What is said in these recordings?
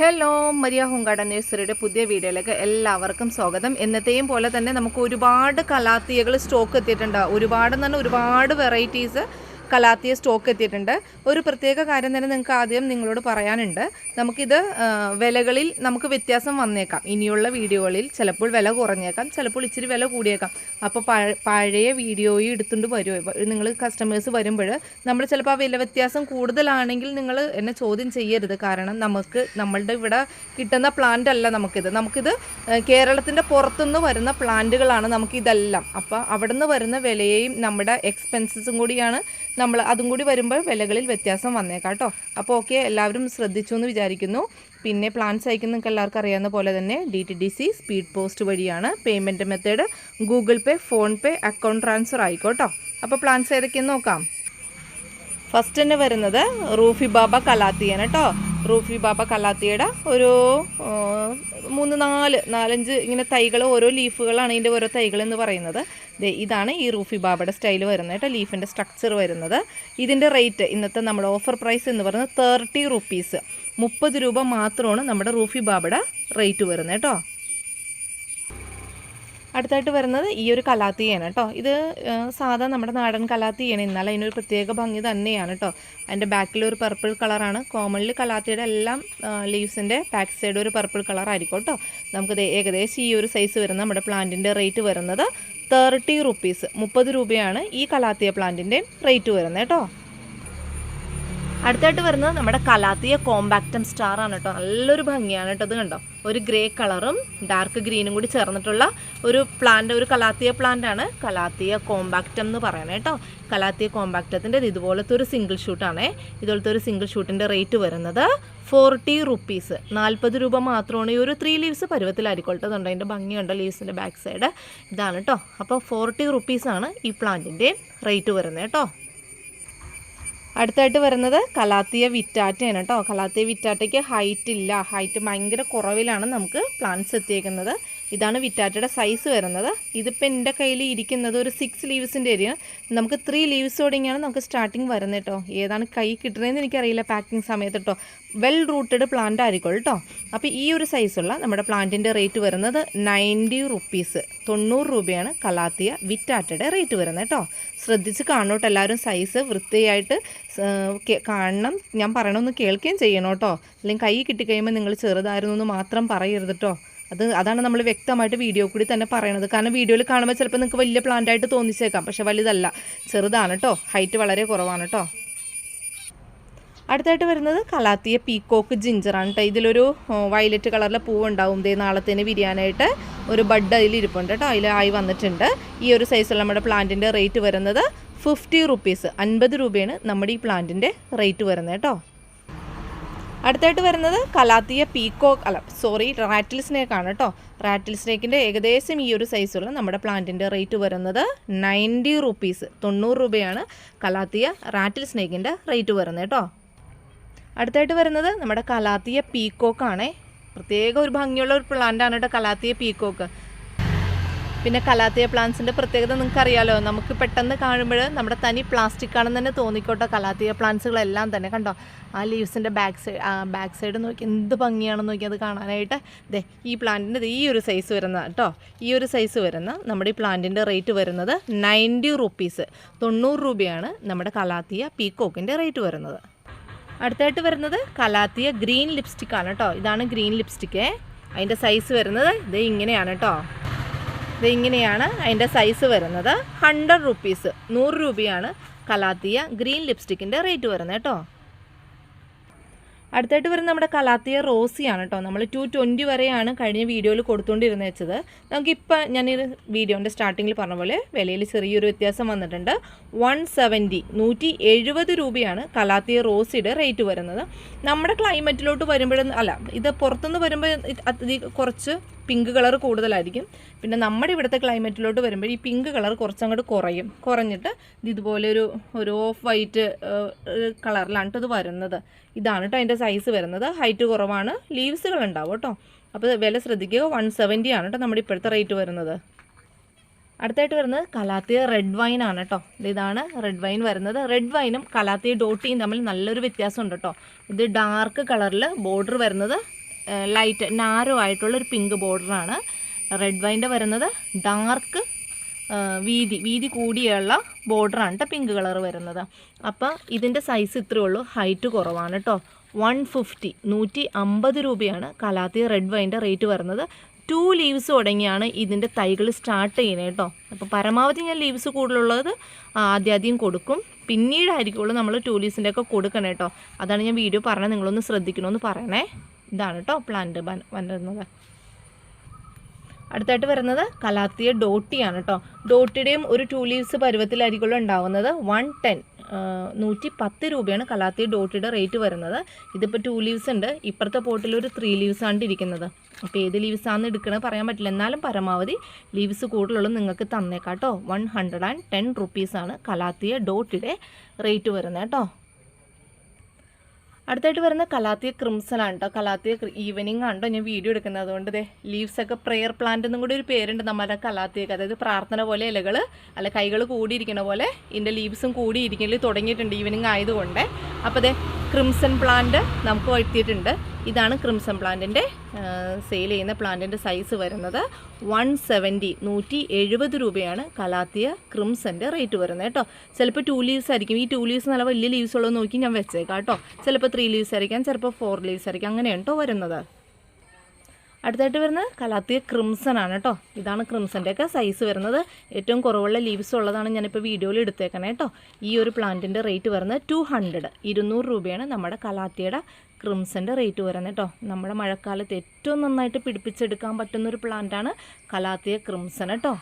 Hello Maria ഹുങ്കാട നഴ്സറിയുടെ പുതിയ വീഡിയോയിലേക്ക് എല്ലാവർക്കും സ്വാഗതം. എന്നത്തെയും പോലെ തന്നെ നമുക്ക് ഒരുപാട് കലാത്തിയകൾ സ്റ്റോക്ക് എത്തിയിട്ടുണ്ട്. ഒരുപാട് എന്ന് പറഞ്ഞാൽ ഒരുപാട് വെറൈറ്റീസ് കലാത്തിയ സ്റ്റോക്ക് എത്തിയിട്ടുണ്ട്. ഒരു പ്രത്യേക കാര്യം തന്നെ നിങ്ങൾക്ക് ആദ്യം നിങ്ങളോട് പറയാനുണ്ട്. നമുക്കിത് വിലകളിൽ നമുക്ക് വ്യത്യാസം വന്നേക്കാം. ഇനിയുള്ള വീഡിയോകളിൽ ചിലപ്പോൾ വില കുറഞ്ഞേക്കാം ചിലപ്പോൾ ഇച്ചിരി വില കൂടിയേക്കാം. അപ്പോൾ പഴ- പഴയ വീഡിയോയും എടുത്തുകൊണ്ട് വരുമോ നിങ്ങൾ കസ്റ്റമേഴ്സ് വരുമ്പോൾ നമ്മൾ ചിലപ്പോൾ ആ വില വ്യത്യാസം കൂടുതലാണെങ്കിൽ നിങ്ങൾ എന്നെ ചോദ്യം ചെയ്യരുത്. കാരണം നമുക്ക് നമ്മളുടെ ഇവിടെ കിട്ടുന്ന പ്ലാന്റ് അല്ല നമുക്കിത്. നമുക്കിത് കേരളത്തിന്റെ പുറത്തുനിന്ന് വരുന്ന പ്ലാന്റുകളാണ് നമുക്കിതെല്ലാം. അപ്പോൾ അവിടെ നിന്ന് വരുന്ന വിലയെയും നമ്മുടെ എക്സ്പെൻസസും കൂടിയാണ് നമ്മൾ അതും കൂടി വരുമ്പോൾ വിലകളിൽ വ്യത്യാസം വന്നേക്കാട്ടോ അപ്പോൾ ഓക്കെ എല്ലാവരും ശ്രദ്ധിച്ചു എന്ന് വിചാരിക്കുന്നു. പിന്നെ പ്ലാൻസ് അയക്കുന്ന നിങ്ങൾക്ക് എല്ലാവർക്കും അറിയാവുന്ന പോലെ തന്നെ D T D C speed post വഴിയാണ് payment method Google Pay PhonePe account transfer ആയിക്കോട്ടോ. അപ്പോൾ പ്ലാൻസ് ഏതൊക്കെയെന്ന് നോക്കാം. ഫസ്റ്റ് തന്നെ വരുന്നത് റൂഫി ബാബ കലാത്തിയാണ് കേട്ടോ റൂഫി ബാബ കലാത്തിയുടെ ഒരു മൂന്ന് നാല് നാലഞ്ച് ഇങ്ങനെ തൈകൾ ഓരോ ലീഫുകളാണ് ഇതിന്റെ ഓരോ തൈകൾ എന്ന് പറയുന്നത്. ഇതാണ് ഈ റൂഫി ബാബയുടെ സ്റ്റൈൽ വരുന്നത് കേട്ടോ ലീഫിന്റെ സ്ട്രക്ചർ വരുന്നത്. ഇതിന്റെ റേറ്റ് ഇന്നത്തെ നമ്മുടെ ഓഫർ പ്രൈസ് എന്ന് പറയുന്നത് തേർട്ടി റുപ്പീസ് മുപ്പത് രൂപ മാത്രമാണ് നമ്മുടെ റൂഫി ബാബയുടെ റേറ്റ് വരുന്നത് കേട്ടോ. അടുത്തായിട്ട് വരുന്നത് ഈ ഒരു കലാത്തിയാണ് കേട്ടോ. ഇത് സാധാ നമ്മുടെ നാടൻ കലാത്തിയാണ് എന്നാൽ അതിനൊരു പ്രത്യേക ഭംഗി തന്നെയാണ് കേട്ടോ. അതിന്റെ ബാക്കിൽ ഒരു പർപ്പിൾ കളറാണ് കോമൺലി കലാത്തിയുടെ എല്ലാം ലീവ്സിന്റെ ബാക്ക് സൈഡ് ഒരു പർപ്പിൾ കളറായിരിക്കും കേട്ടോ. നമുക്കിത് ഏകദേശം ഈ ഒരു സൈസ് വരുന്ന നമ്മുടെ പ്ലാന്റിന്റെ റേറ്റ് വരുന്നത്. തേർട്ടി റുപ്പീസ് മുപ്പത് രൂപയാണ് ഈ കലാത്തിയ പ്ലാന്റിന്റെ റേറ്റ് വരുന്നത് കേട്ടോ. അടുത്തായിട്ട് വരുന്നത് നമ്മുടെ കലാത്തിയ കോമ്പാക്റ്റം സ്റ്റാർ ആണ് കേട്ടോ. നല്ലൊരു ഭംഗിയാണ് കേട്ടോ ഇത് കണ്ടോ. ഒരു ഗ്രേ കളറും ഡാർക്ക് ഗ്രീനും കൂടി ചേർന്നിട്ടുള്ള ഒരു പ്ലാന്റ് ഒരു കലാത്തിയ പ്ലാന്റ് ആണ്. കലാത്തിയ കോമ്പാക്റ്റം എന്ന് പറയണേ കേട്ടോ. കലാത്തിയ കോമ്പാക്റ്റത്തിന്റെ ഇതുപോലത്തെ ഒരു സിംഗിൾ ഷൂട്ടാണേ ഇതുപോലത്തെ ഒരു സിംഗിൾ ഷൂട്ടിന്റെ റേറ്റ് വരുന്നത് ഫോർട്ടി റുപ്പീസ് നാൽപ്പത് രൂപ മാത്രമാണ് ഈ ഒരു ത്രീ ലീവ്സ് പരുവത്തിലായിരിക്കോട്ടെ കേട്ടോ അതിന്റെ ഭംഗിയുണ്ട് ലീവ്സിന്റെ ബാക്ക് സൈഡ് ഇതാണ് കേട്ടോ. അപ്പോൾ ഫോർട്ടി റുപ്പീസാണ് ഈ പ്ലാന്റിന്റെ റേറ്റ് വരുന്നത് കേട്ടോ. അടുത്തായിട്ട് വരുന്നത് കലാത്തിയ വിറ്റാറ്റയാണ് കേട്ടോ. കലാത്തിയ വിറ്റാറ്റയ്ക്ക് ഹൈറ്റ് ഇല്ല. ഹൈറ്റ് ഭയങ്കര കുറവിലാണ് നമുക്ക് പ്ലാന്റ്സ് എത്തിയേക്കുന്നത്. ഇതാണ് വിറ്റാറ്റയുടെ സൈസ് വരുന്നത്. ഇതിപ്പോൾ എന്റെ കയ്യിൽ ഇരിക്കുന്നത് ഒരു സിക്സ് ലീവ്സിന്റെ ഏരിയ നമുക്ക് ത്രീ ലീവ്സ് തുടങ്ങിയാണ് നമുക്ക് സ്റ്റാർട്ടിങ് വരുന്നത് കേട്ടോ ഏതാണ് കൈ കിട്ടുന്നതെന്ന് എനിക്കറിയില്ല പാക്കിംഗ് സമയത്ത് കേട്ടോ വെൽ റൂട്ടഡ് പ്ലാന്റ് ആയിരിക്കും കേട്ടോ അപ്പോൾ ഈ ഒരു സൈസുള്ള നമ്മുടെ പ്ലാന്റിന്റെ റേറ്റ് വരുന്നത് നയന്റി റുപ്പീസ് തൊണ്ണൂറ് രൂപയാണ് കലാത്തിയ വിറ്റാറ്റയുടെ റേറ്റ് വരുന്നത് കേട്ടോ ശ്രദ്ധിച്ച് കാണോട്ടോ എല്ലാവരും സൈസ് വൃത്തിയായിട്ട് കാണണം. ഞാൻ പറയണമെന്ന് കേൾക്കുകയും ചെയ്യണം കേട്ടോ അല്ലെങ്കിൽ കൈ കിട്ടിക്കഴിയുമ്പോൾ നിങ്ങൾ ചെറുതായിരുന്നു എന്ന് മാത്രം പറയരുത് കേട്ടോ അത് അതാണ് നമ്മൾ വ്യക്തമായിട്ട് വീഡിയോ കൂടി തന്നെ പറയണത്. കാരണം വീഡിയോയിൽ കാണുമ്പോൾ ചിലപ്പോൾ നിങ്ങൾക്ക് വലിയ പ്ലാന്റ് ആയിട്ട് തോന്നിച്ചേക്കാം. പക്ഷെ വലുതല്ല. ചെറുതാണ് കേട്ടോ ഹൈറ്റ് വളരെ കുറവാണ് കേട്ടോ അടുത്തായിട്ട് വരുന്നത് കലാത്തിയ പീക്കോക്ക് ജിഞ്ചറാണ് കേട്ടോ ഇതിലൊരു വയലറ്റ് കളറിലെ പൂവ് ഉണ്ടാവും ദേ നാളത്തേന് വിരിയാനായിട്ട് ഒരു ബഡ് അതിൽ ഇരിപ്പുണ്ട് കേട്ടോ അതിൽ ആയി വന്നിട്ടുണ്ട്. ഈ ഒരു സൈസുള്ള നമ്മുടെ പ്ലാന്റിന്റെ റേറ്റ് വരുന്നത് ഫിഫ്റ്റി റുപ്പീസ് അൻപത് രൂപയാണ് നമ്മുടെ ഈ പ്ലാന്റിന്റെ റേറ്റ് വരുന്നത് കേട്ടോ അടുത്തായിട്ട് വരുന്നത് കലാത്തിയ പീക്കോ അല്ല സോറി റാറ്റിൽ സ്നേക്കാണ് കേട്ടോ. റാറ്റിൽ സ്നേക്കിന്റെ ഏകദേശം ഈ ഒരു സൈസുള്ള നമ്മുടെ പ്ലാന്റിന്റെ റേറ്റ് വരുന്നത് നയന്റി റുപ്പീസ് തൊണ്ണൂറ് രൂപയാണ് കലാത്തിയ റാറ്റിൽ സ്നേക്കിന്റെ റേറ്റ് വരുന്നത് കേട്ടോ. അടുത്തായിട്ട് വരുന്നത് നമ്മുടെ കലാത്തിയ പീക്കോക്കാണേ. പ്രത്യേക ഒരു ഭംഗിയുള്ള ഒരു പ്ലാന്റ് ആണ് കേട്ടോ കലാത്തിയ പീക്കോക്ക്. പിന്നെ കലാത്തിയ പ്ലാന്റ്സിന്റെ പ്രത്യേകത നിങ്ങൾക്ക് അറിയാലോ നമുക്ക് പെട്ടെന്ന് കാണുമ്പോൾ നമ്മുടെ തനി പ്ലാസ്റ്റിക് ആണെന്ന് തന്നെ തോന്നിക്കോട്ടെ കലാത്തിയ പ്ലാന്റ്സുകളെല്ലാം തന്നെ. കണ്ടോ? ആ ലീവ്സിന്റെ ബാക്ക് സൈഡ് ബാക്ക് സൈഡ് നോക്കി എന്ത് ഭംഗിയാണെന്ന് നോക്കി അത് കാണാനായിട്ട് ദേ ഈ പ്ലാന്റിന്റെ ഈ ഒരു സൈസ് വരുന്ന കേട്ടോ. ഈ ഒരു സൈസ് വരുന്ന നമ്മുടെ ഈ പ്ലാന്റിന്റെ റേറ്റ് വരുന്നത് നയന്റി റുപ്പീസ് തൊണ്ണൂറ് രൂപയാണ് നമ്മുടെ കലാത്തിയ പീക്കോക്കിന്റെ റേറ്റ് വരുന്നത്. അടുത്തായിട്ട് വരുന്നത് കലാത്തിയ ഗ്രീൻ ലിപ്സ്റ്റിക്കാണ് കേട്ടോ. ഇതാണ് ഗ്രീൻ ലിപ്സ്റ്റിക്ക് അതിന്റെ സൈസ് വരുന്നത് ഇത് ഇങ്ങനെയാണ് കേട്ടോ. ഇത് ഇങ്ങനെയാണ് അതിന്റെ സൈസ് വരുന്നത്. ഹൺഡ്രഡ് റുപ്പീസ് നൂറ് രൂപയാണ് കലാത്തിയ ഗ്രീൻ ലിപ്സ്റ്റിക്കിന്റെ റേറ്റ് വരുന്നത് കേട്ടോ. അടുത്തായിട്ട് വരുന്ന നമ്മുടെ കലാത്തിയ റോസിയാണ് കേട്ടോ. നമ്മൾ ടു ട്വന്റി വരെയാണ് കഴിഞ്ഞ വീഡിയോയിൽ കൊടുത്തുകൊണ്ടിരുന്നത് വെച്ചത്. നമുക്കിപ്പോൾ ഞാൻ ഈ വീഡിയോന്റെ സ്റ്റാർട്ടിങ്ങിൽ പറഞ്ഞ പോലെ വിലയിൽ ചെറിയൊരു വ്യത്യാസം വന്നിട്ടുണ്ട്. വൺ സെവന്റി നൂറ്റി എഴുപത് രൂപയാണ് കലാത്തിയ റോസിയുടെ റേറ്റ് വരുന്നത്. നമ്മുടെ ക്ലൈമറ്റിലോട്ട് വരുമ്പോഴും അല്ല ഇത് പുറത്തുനിന്ന് വരുമ്പോൾ കുറച്ച് പിങ്ക് കളർ കൂടുതലായിരിക്കും. പിന്നെ നമ്മുടെ ഇവിടുത്തെ ക്ലൈമറ്റിലോട്ട് വരുമ്പോൾ ഈ പിങ്ക് കളർ കുറച്ചങ്ങോട്ട് കുറയും. കുറഞ്ഞിട്ട് ഇത് ഇതുപോലെ ഒരു ഒരു ഓഫ് വൈറ്റ് കളറിലാണ് ഇത് വരുന്നത്. ഇതാണ് കേട്ടോ അതിന്റെ സൈസ് വരുന്നത് ഹൈറ്റ് കുറവാണ്. ലീവ്സുകൾ ഉണ്ടാവും കേട്ടോ. അപ്പോൾ വില ശ്രദ്ധിക്കുക. വൺ സെവന്റി ആണ് കേട്ടോ നമ്മുടെ ഇപ്പോഴത്തെ റേറ്റ് വരുന്നത്. അടുത്തായിട്ട് വരുന്നത് കലാത്തിയ റെഡ് വൈൻ ആണ് കേട്ടോ. ഇതാണ് റെഡ് വൈൻ വരുന്നത്. റെഡ് വൈനും കലാത്തിയ ഡോട്ടിയും തമ്മിൽ നല്ലൊരു വ്യത്യാസമുണ്ട് കേട്ടോ. ഇത് ഡാർക്ക് കളറിൽ ബോർഡർ വരുന്നത് ലൈറ്റ് നാരോ ആയിട്ടുള്ള ഒരു പിങ്ക് ബോർഡറാണ് റെഡ് വൈന്റെ വരുന്നത് ഡാർക്ക് വീതി വീതി കൂടിയുള്ള ബോർഡറാണ് കേട്ടോ പിങ്ക് കളർ വരുന്നത്. അപ്പോൾ ഇതിന്റെ സൈസ് ഇത്രയേ ഉള്ളൂ. ഹൈറ്റ് കുറവാണ് കേട്ടോ. വൺ ഫിഫ്റ്റി നൂറ്റി അമ്പത് രൂപയാണ് കലാത്തി റെഡ് വൈന്റെ റേറ്റ് വരുന്നത്. ടു ലീവ്സ് തുടങ്ങിയാണ് ഇതിന്റെ തൈകൾ സ്റ്റാർട്ട് ചെയ്യുന്നത് കേട്ടോ. അപ്പോൾ പരമാവധി ഞാൻ ലീവ്സ് കൂടുതലുള്ളത് ആദ്യം ആദ്യം കൊടുക്കും. പിന്നീടായിരിക്കുള്ളൂ നമ്മൾ ടു ലീവ്സിന്റെ ഒക്കെ കൊടുക്കണം കേട്ടോ. അതാണ് ഞാൻ വീഡിയോ പറഞ്ഞത്. നിങ്ങളൊന്ന് ശ്രദ്ധിക്കണമെന്ന് പറയണേ. ഇതാണ് കേട്ടോ പ്ലാന്റ് വരുന്നത് അടുത്തായിട്ട് വരുന്നത് കലാത്തിയ ഡോട്ടിയാണ് കേട്ടോ. ഡോട്ടിയുടെയും ഒരു ടു ലീവ്സ് പരുവത്തിലായിരിക്കുമല്ലോ ഉണ്ടാവുന്നത്. വൺ ടെൻ നൂറ്റി പത്ത് രൂപയാണ് കലാത്തി ഡോട്ടിയുടെ റേറ്റ് വരുന്നത്. ഇതിപ്പോൾ ടു ലീവ്സ് ഉണ്ട്. ഇപ്പുറത്തെ പോട്ടിൽ ഒരു ത്രീ ലീവ്സ് ആണ് ഇരിക്കുന്നത്. അപ്പോൾ ഏത് ലീവ്സ് ആണെന്ന് എടുക്കണത് പറയാൻ പറ്റില്ല. എന്നാലും പരമാവധി ലീവ്സ് കൂടുതലുള്ളത് നിങ്ങൾക്ക് തന്നേക്കാം കേട്ടോ. വൺ ഹൺഡ്രഡ് ആൻഡ് ടെൻ റുപ്പീസാണ് കലാത്തിയ ഡോട്ടിയുടെ റേറ്റ് വരുന്നത് കേട്ടോ. അടുത്തായിട്ട് വരുന്ന കലാത്തിയ ക്രിംസൺ ആണ് കേട്ടോ കലാത്തിയ ഈവനിങ് ആണ് ഞാൻ വീഡിയോ എടുക്കുന്നത്. അതുകൊണ്ട് ലീവ്സ് ഒക്കെ പ്രെയർ പ്ലാന്റ് എന്നും കൂടി ഒരു പേരുണ്ട് നമ്മുടെ കലാത്തിയൊക്കെ. അതായത് പ്രാർത്ഥന പോലെ ഇലകൾ അല്ല കൈകൾ കൂടിയിരിക്കുന്ന പോലെ ഇതിന്റെ ലീവ്സും കൂടിയിരിക്കൽ തുടങ്ങിയിട്ടുണ്ട് ഈവനിങ് ആയതുകൊണ്ട്. അപ്പോൾ ദേ ക്രിംസൺ പ്ലാന്റ് നമുക്ക് എത്തിയിട്ടുണ്ട് ഇതാണ് ക്രിംസൺ പ്ലാന്റിന്റെ സെയിൽ ചെയ്യുന്ന പ്ലാന്റിന്റെ സൈസ് വരുന്നത് വൺ സെവന്റി നൂറ്റി എഴുപത് രൂപയാണ് കലാത്തിയ ക്രിംസന്റെ റേറ്റ് വരുന്നത് കേട്ടോ. ചിലപ്പോൾ ടു ലീവ്സ് ആയിരിക്കും. ഈ ടു ലീവ്സ് നല്ല വലിയ ലീവ്സ് ഉള്ളത് നോക്കി ഞാൻ വെച്ചേക്കാം കേട്ടോ. ചിലപ്പോൾ ത്രീ ലീവ്സ് ആയിരിക്കാം ചിലപ്പോൾ ഫോർ ലീവ്സ് ആയിരിക്കാം അങ്ങനെയാണ് കേട്ടോ വരുന്നത്. അടുത്തായിട്ട് വരുന്നത് കലാത്തിയ ക്രിംസൺ ആണ് കേട്ടോ. ഇതാണ് ക്രിംസന്റെ ഒക്കെ സൈസ് വരുന്നത്. ഏറ്റവും കുറവുള്ള ലീവ്സ് ഉള്ളതാണ് ഞാനിപ്പോൾ വീഡിയോയിൽ എടുത്തേക്കണേ കേട്ടോ. ഈ ഒരു പ്ലാന്റിന്റെ റേറ്റ് വരുന്നത് ടു ഹൺഡ്രഡ് ഇരുന്നൂറ് രൂപയാണ് നമ്മുടെ കലാത്തിയുടെ ക്രിംസന്റെ റേറ്റ് വരുന്നത് കേട്ടോ. നമ്മുടെ മഴക്കാലത്ത് ഏറ്റവും നന്നായിട്ട് പിടിപ്പിച്ചെടുക്കാൻ പറ്റുന്നൊരു പ്ലാന്റാണ് കലാത്തിയ ക്രിംസൺ കേട്ടോ.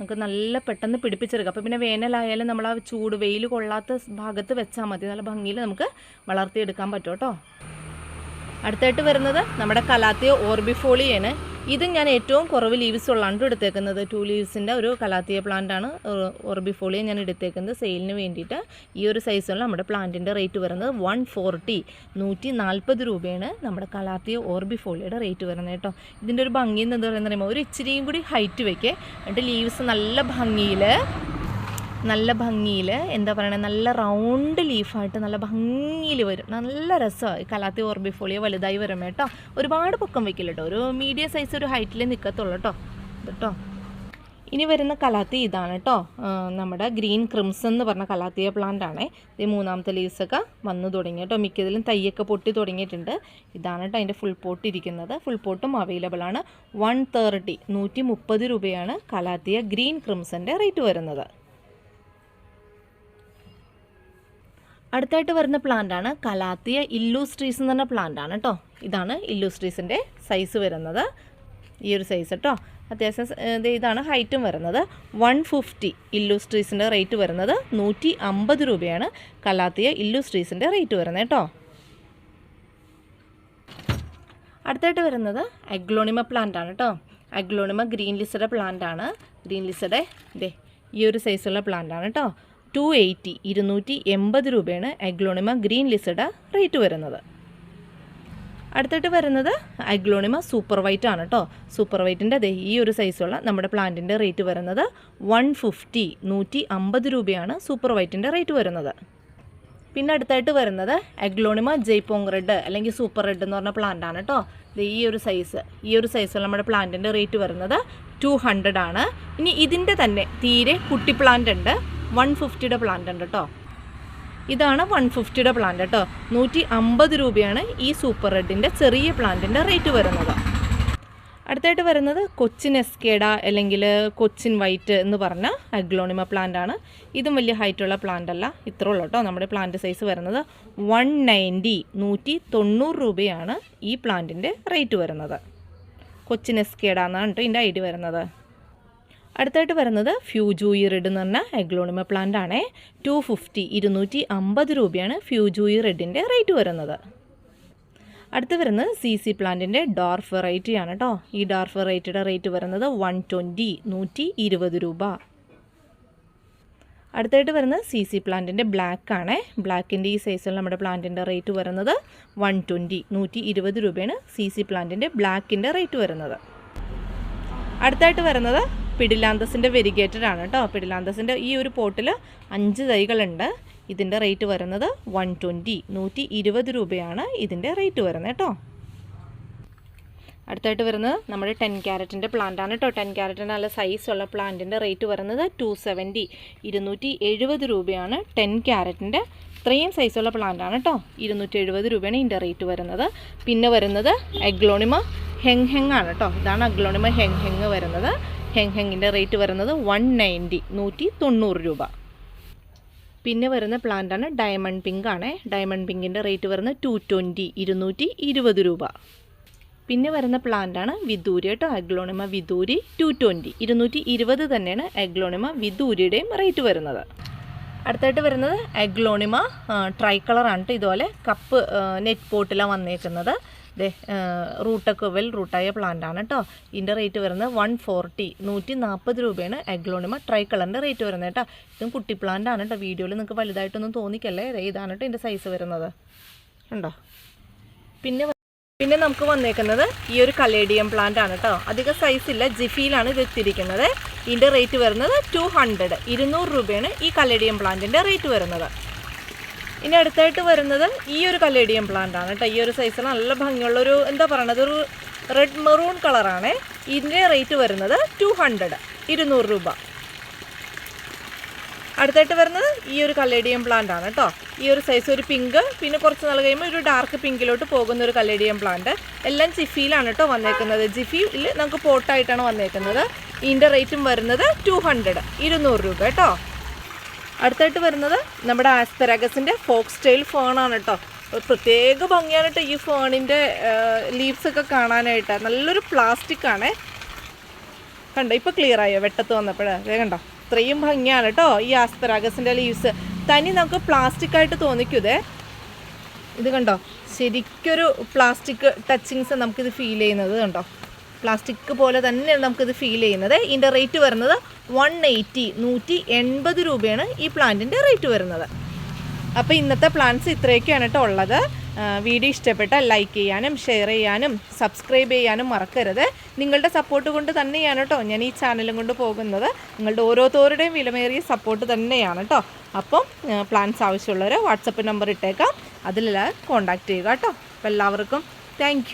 നമുക്ക് നല്ല പെട്ടെന്ന് പിടിപ്പിച്ചെടുക്കാം. അപ്പോൾ പിന്നെ വേനലായാലും നമ്മൾ ആ ചൂട് വെയിൽ കൊള്ളാത്ത ഭാഗത്ത് വെച്ചാൽ മതി. നല്ല ഭംഗിയിൽ നമുക്ക് വളർത്തിയെടുക്കാൻ പറ്റും കേട്ടോ. അടുത്തായിട്ട് വരുന്നത് നമ്മുടെ കലാത്തിയ ഓർബിഫോളിയാണ്. ഇത് ഞാൻ ഏറ്റവും കുറവ് ലീവ്സ് ഉള്ളതാണ് എടുത്തേക്കുന്നത്. ടു ലീവ്സിന്റെ ഒരു കലാത്തിയ പ്ലാന്റാണ് ഓർബിഫോളിയ ഞാൻ എടുത്തേക്കുന്നത് സെയിലിന് വേണ്ടിയിട്ട്. ഈ ഒരു സൈസുള്ള നമ്മുടെ പ്ലാന്റിന്റെ റേറ്റ് വരുന്നത് വൺ ഫോർട്ടി നൂറ്റി നാൽപ്പത് രൂപയാണ് നമ്മുടെ കലാത്തിയ ഓർബിഫോളിയുടെ റേറ്റ് വരുന്നത് കേട്ടോ. ഇതിന്റെ ഒരു ഭംഗി എന്ന് പറയുന്നത് ഒരു ഇച്ചിരിയും കൂടി ഹൈറ്റ് വയ്ക്കേ എന്നിട്ട് ലീവ്സ് നല്ല ഭംഗിയിൽ നല്ല ഭംഗിയിൽ എന്താ പറയുക നല്ല റൗണ്ട് ലീഫായിട്ട് നല്ല ഭംഗിയിൽ വരും. നല്ല രസമാണ് കലാത്തി ഓർബിഫോളിയ വലുതായി വരും കേട്ടോ. ഒരുപാട് പൊക്കം വെക്കില്ല കേട്ടോ. ഒരു മീഡിയം സൈസ് ഒരു ഹൈറ്റിൽ നിൽക്കത്തുള്ളൂ കേട്ടോ. കേട്ടോ. ഇനി വരുന്ന കലാത്തി ഇതാണ് കേട്ടോ. നമ്മുടെ ഗ്രീൻ ക്രിംസൺ എന്ന് പറഞ്ഞ കലാത്തിയ പ്ലാന്റ് ആണേ. ഇത് മൂന്നാമത്തെ ലീവ്സൊക്കെ വന്നു തുടങ്ങി കേട്ടോ. മിക്കതിലും തയ്യൊക്കെ പൊട്ടി തുടങ്ങിയിട്ടുണ്ട്. ഇതാണ് കേട്ടോ അതിന്റെ ഫുൾ പോട്ട് ഇരിക്കുന്നത്. ഫുൾ പോട്ടും അവൈലബിൾ ആണ്. വൺ തേർട്ടി നൂറ്റി മുപ്പത് രൂപയാണ് കലാത്തിയ ഗ്രീൻ ക്രിംസന്റെ റേറ്റ് വരുന്നത്. അടുത്തായിട്ട് വരുന്ന പ്ലാന്റ് ആണ് കലാത്തിയ ഇല്ലൂസ്ട്രീസ് എന്ന് പറഞ്ഞ പ്ലാന്റ് ആണ് കേട്ടോ ഇതാണ് ഇല്ലൂസ്ട്രീസിന്റെ സൈസ് വരുന്നത്. ഈ ഒരു സൈസ് കേട്ടോ അത്യാവശ്യം ഇത് ഇതാണ് ഹൈറ്റും വരുന്നത്. വൺ ഫിഫ്റ്റി ഇല്ലൂസ്ട്രീസിന്റെ റേറ്റ് വരുന്നത് നൂറ്റി അമ്പത് രൂപയാണ് കലാത്തിയ ഇല്ലൂസ്ട്രീസിന്റെ റേറ്റ് വരുന്നത് കേട്ടോ അടുത്തായിട്ട് വരുന്നത് അഗ്ലോണിമ പ്ലാന്റ് ആണ് കേട്ടോ അഗ്ലോണിമ ഗ്രീൻ ലിസ്റ്റഡ് പ്ലാന്റ് ആണ്. ഗ്രീൻ ലിസ്റ്റഡ് ഇതേ ഈ ഒരു സൈസുള്ള പ്ലാന്റ് ആണ് കേട്ടോ ടു എയ്റ്റി ഇരുന്നൂറ്റി എൺപത് രൂപയാണ് അഗ്ലോണിമ ഗ്രീൻ ലിസഡ റേറ്റ് വരുന്നത്. അടുത്തിട്ട് വരുന്നത് അഗ്ലോണിമ സൂപ്പർ വൈറ്റ് ആണ് കേട്ടോ സൂപ്പർ വൈറ്റിന്റെ അതെ ഈ ഒരു സൈസുള്ള നമ്മുടെ പ്ലാന്റിന്റെ റേറ്റ് വരുന്നത് വൺ ഫിഫ്റ്റി നൂറ്റി അമ്പത് രൂപയാണ് സൂപ്പർ വൈറ്റിന്റെ റേറ്റ് വരുന്നത്. പിന്നെ അടുത്തായിട്ട് വരുന്നത് അഗ്ലോണിമ ജയ്പോങ് റെഡ് അല്ലെങ്കിൽ സൂപ്പർ റെഡ് എന്ന് പറഞ്ഞ പ്ലാന്റ് ആണ് കേട്ടോ ഈ ഒരു സൈസ് ഈ ഒരു സൈസുള്ള നമ്മുടെ പ്ലാന്റിന്റെ റേറ്റ് വരുന്നത് ടു ഹൺഡ്രഡ് ആണ്. ഇനി ഇതിന്റെ തന്നെ തീരെ കുട്ടി പ്ലാന്റ് ഉണ്ട്. വൺ ഫിഫ്റ്റിയുടെ പ്ലാന്റ് ഉണ്ട് കേട്ടോ ഇതാണ് വൺ ഫിഫ്റ്റിയുടെ പ്ലാന്റ് കേട്ടോ നൂറ്റി അമ്പത് രൂപയാണ് ഈ സൂപ്പർ റെഡിന്റെ ചെറിയ പ്ലാന്റിന്റെ റേറ്റ് വരുന്നത്. അടുത്തായിട്ട് വരുന്നത് കൊച്ചിൻ എസ്കേഡ അല്ലെങ്കിൽ കൊച്ചിൻ വൈറ്റ് എന്ന് പറഞ്ഞ അഗ്ലോണിമ പ്ലാന്റ് ആണ്. ഇതും വലിയ ഹൈറ്റുള്ള പ്ലാന്റ് അല്ല. ഇത്ര ഉള്ളൂ കേട്ടോ നമ്മുടെ പ്ലാന്റ് സൈസ് വരുന്നത്. വൺ നയന്റി നൂറ്റി തൊണ്ണൂറ് രൂപയാണ് ഈ പ്ലാന്റിന്റെ റേറ്റ് വരുന്നത്. കൊച്ചിൻ എസ്കേഡ എന്നാണ് കേട്ടോ ഇതിന്റെ ഐ ഡി വരുന്നത്. അടുത്തായിട്ട് വരുന്നത് ഫ്യൂജൂയിറിഡ് എന്ന് പറഞ്ഞ എഗ്ലോണിമ പ്ലാന്റ് ആണേ. ടു ഫിഫ്റ്റി ഇരുന്നൂറ്റി അമ്പത് രൂപയാണ് ഫ്യൂജൂയിറിഡിന്റെ റേറ്റ് വരുന്നത്. അടുത്ത് വരുന്നത് സി സി പ്ലാന്റിന്റെ ഡോർഫ് വെറൈറ്റി ആണ് കേട്ടോ ഈ ഡോർഫ് വെറൈറ്റിയുടെ റേറ്റ് വരുന്നത് വൺ ട്വന്റി നൂറ്റി ഇരുപത് രൂപ. അടുത്തായിട്ട് വരുന്നത് സി സി പ്ലാന്റിന്റെ ആണ്. ബ്ലാക്കിന്റെ ഈ സൈസിൽ നമ്മുടെ പ്ലാന്റിന്റെ റേറ്റ് വരുന്നത് വൺ ട്വന്റി നൂറ്റി ഇരുപത് രൂപയാണ് സി സി പ്ലാന്റിന്റെ ബ്ലാക്കിന്റെ റേറ്റ് വരുന്നത്. അടുത്തായിട്ട് വരുന്നത് പിഡിലാന്തസിന്റെ വെരിഗേറ്റഡ് ആണ് കേട്ടോ. പിടിലാന്തസിന്റെ ഈ ഒരു പോട്ടിൽ അഞ്ച് തൈകളുണ്ട്. ഇതിന്റെ റേറ്റ് വരുന്നത് വൺ ട്വന്റി നൂറ്റി ഇരുപത് രൂപയാണ് ഇതിന്റെ റേറ്റ് വരുന്നത് കേട്ടോ. അടുത്തായിട്ട് വരുന്നത് നമ്മുടെ ടെൻ ക്യാരറ്റിന്റെ പ്ലാന്റാണ് കേട്ടോ. ടെൻ ക്യാരറ്റിന്റെ നല്ല സൈസുള്ള പ്ലാന്റിന്റെ റേറ്റ് വരുന്നത് ടു സെവന്റി ഇരുന്നൂറ്റി എഴുപത് രൂപയാണ് ടെൻ ക്യാരറ്റിന്റെ ഇത്രയും സൈസുള്ള പ്ലാന്റാണ് കേട്ടോ. ഇരുന്നൂറ്റി എഴുപത് രൂപയാണ് ഇതിന്റെ റേറ്റ് വരുന്നത്. പിന്നെ വരുന്നത് എഗ്ലോണിമ ഹെങ് ഹെങ് ആണ് കേട്ടോ. ഇതാണ് അഗ്ലോണിമ ഹെങ് ഹെങ് വരുന്നത്. ഹെങ് ഹെങ്ങിന്റെ റേറ്റ് വരുന്നത് വൺ നയന്റി നൂറ്റി തൊണ്ണൂറ് രൂപ. പിന്നെ വരുന്ന പ്ലാന്റാണ് ഡയമണ്ട് പിങ്ക് ആണ്. ഡയമണ്ട് പിങ്കിന്റെ റേറ്റ് വരുന്നത് ടു ട്വന്റി ഇരുന്നൂറ്റി ഇരുപത് രൂപ. പിന്നെ വരുന്ന പ്ലാന്റാണ് വിദൂരി കേട്ടോ അഗ്ലോണിമ വിദൂരി ടു ട്വന്റി ഇരുന്നൂറ്റി ഇരുപത് തന്നെയാണ് അഗ്ലോണിമ വിദൂരിയുടെയും റേറ്റ് വരുന്നത്. അടുത്തായിട്ട് വരുന്നത് അഗ്ലോണിമ ട്രൈ കളറാണ് കേട്ടോ ഇതുപോലെ. കപ്പ് നെറ്റ് പോട്ടിലാണ് വന്നേക്കുന്നത്. ദേ റൂട്ടൊക്കെ വെൽ റൂട്ടായ പ്ലാന്റ് ആണ് കേട്ടോ. ഇതിന്റെ റേറ്റ് വരുന്നത് വൺ ഫോർട്ടി നൂറ്റി നാൽപ്പത് രൂപയാണ് എഗ്ലോണിമ ട്രൈ കളറിന്റെ റേറ്റ് വരുന്നത് കേട്ടോ. ഇതും കുട്ടി പ്ലാന്റ് ആണ് കേട്ടോ. വീഡിയോയിൽ നിങ്ങൾക്ക് വലുതായിട്ടൊന്നും തോന്നിക്കല്ലേ? ഇതാണ് കേട്ടോ ഇതിന്റെ സൈസ് വരുന്നത്. ഉണ്ടോ പിന്നെ പിന്നെ നമുക്ക് വന്നേക്കുന്നത് ഈ ഒരു കലേഡിയം പ്ലാന്റ് ആണ് കേട്ടോ. അധികം സൈസ് ഇല്ല. ജിഫിയിലാണ് ഇത് എത്തിയിരിക്കുന്നത്. ഇതിന്റെ റേറ്റ് വരുന്നത് ടു ഹൺഡ്രഡ് ഇരുന്നൂറ് രൂപയാണ് ഈ കലേഡിയം പ്ലാന്റിന്റെ റേറ്റ് വരുന്നത്. ഇനി അടുത്തായിട്ട് വരുന്നത് ഈ ഒരു കലേഡിയം പ്ലാന്റ് ആണ് കേട്ടോ. ഈ ഒരു സൈസിൽ നല്ല ഭംഗിയുള്ളൊരു എന്താ പറയണത് ഒരു റെഡ് മെറൂൺ കളറാണ് ഇതിന്റെ റേറ്റ് വരുന്നത് ടു ഹൺഡ്രഡ് ഇരുന്നൂറ് രൂപ. അടുത്തായിട്ട് വരുന്നത് ഈ ഒരു കല്ലേഡിയം പ്ലാന്റ് ആണ് കേട്ടോ. ഈ ഒരു സൈസ് ഒരു പിങ്ക് പിന്നെ കുറച്ച് നാൾ കഴിയുമ്പോൾ ഒരു ഡാർക്ക് പിങ്കിലോട്ട് പോകുന്ന ഒരു കല്ലേഡിയം പ്ലാന്റ് എല്ലാം ജിഫിയിലാണ് കേട്ടോ വന്നേക്കുന്നത്. ജിഫിയിൽ നമുക്ക് പോട്ടായിട്ടാണ് വന്നേക്കുന്നത്. ഇതിന്റെ റേറ്റും വരുന്നത് ടു ഹൺഡ്രഡ് ഇരുന്നൂറ് രൂപ കേട്ടോ. അടുത്തായിട്ട് വരുന്നത് നമ്മുടെ ആസ്പെരാഗസിന്റെ ഫോക്ക് സ്റ്റൈൽ ഫേണാണ് കേട്ടോ. പ്രത്യേക ഭംഗിയാണ് കേട്ടോ ഈ ഫേണിന്റെ ലീവ്സ് ഒക്കെ കാണാനായിട്ട്. നല്ലൊരു പ്ലാസ്റ്റിക് ആണ്. കണ്ടോ ഇപ്പോൾ ക്ലിയർ ആയോ? വെട്ടത്ത് വന്നപ്പോഴേ. അതേ കണ്ടോ? ഇത്രയും ഭംഗിയാണ് കേട്ടോ ഈ ആസ്പെരാഗസിന്റെ ലീവ്സ് തനി നമുക്ക് പ്ലാസ്റ്റിക് ആയിട്ട് തോന്നിക്കൂതേ ഇത് കണ്ടോ? ശരിക്കൊരു പ്ലാസ്റ്റിക് ടച്ചിങ്സ് നമുക്കിത് ഫീൽ ചെയ്യുന്നത് കണ്ടോ? പ്ലാസ്റ്റിക് പോലെ തന്നെയാണ് നമുക്കിത് ഫീൽ ചെയ്യുന്നത്. ഇതിന്റെ റേറ്റ് വരുന്നത് വൺ എയ്റ്റി നൂറ്റി എൺപത് രൂപയാണ് ഈ പ്ലാന്റിന്റെ റേറ്റ് വരുന്നത്. അപ്പോൾ ഇന്നത്തെ പ്ലാന്റ്സ് ഇത്രയൊക്കെയാണ് കേട്ടോ ഉള്ളത്. വീഡിയോ ഇഷ്ടപ്പെട്ടാൽ ലൈക്ക് ചെയ്യാനും ഷെയർ ചെയ്യാനും സബ്സ്ക്രൈബ് ചെയ്യാനും മറക്കരുത്. നിങ്ങളുടെ സപ്പോർട്ട് കൊണ്ട് തന്നെയാണ് കേട്ടോ ഞാൻ ഈ ചാനലും കൊണ്ട് പോകുന്നത്. നിങ്ങളുടെ ഓരോരുത്തരുടെയും വിലമേറിയ സപ്പോർട്ട് തന്നെയാണ് കേട്ടോ അപ്പം പ്ലാൻസ് ആവശ്യമുള്ളവർ വാട്സപ്പ് നമ്പർ ഇട്ടേക്കാം. അതിലെല്ലാം കോൺടാക്റ്റ് ചെയ്യുക കേട്ടോ അപ്പോൾ എല്ലാവർക്കും താങ്ക്